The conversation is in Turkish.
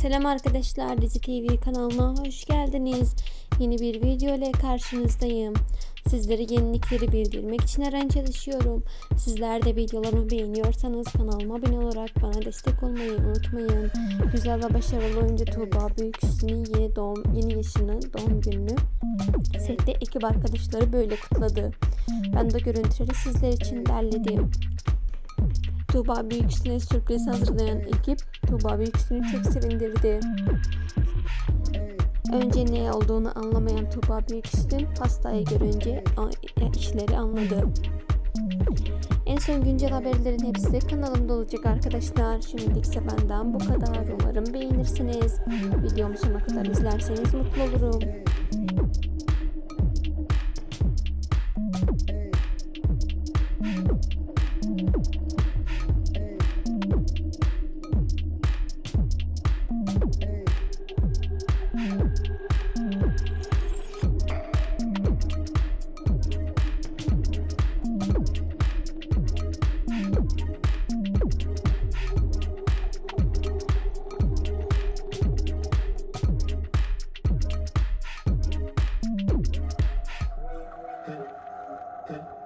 Selam arkadaşlar Dizi TV kanalına hoş geldiniz. Yeni bir video ile karşınızdayım. Sizlere yenilikleri bildirmek için her an çalışıyorum. Sizler de videolarımı beğeniyorsanız kanalıma abone olarak bana destek olmayı unutmayın. Güzel ve başarılı oyuncu Tuğba Büyüküstü'nün yeni doğum yeni yaşını doğum gününü sette ekip arkadaşları böyle kutladı. Ben de görüntüleri sizler için derledim. Tuğba Büyüküstü'ne sürpriz hazırlayan ekip Tuğba Büyüküstü'nü çok sevindirdi. Önce ne olduğunu anlamayan Tuğba Büyüküstün pastayı görünce işleri anladı. En son güncel haberlerin hepsi kanalımda olacak arkadaşlar. Şimdilikse benden bu kadar. Umarım beğenirsiniz. Videomu sonuna kadar izlerseniz mutlu olurum. Okay.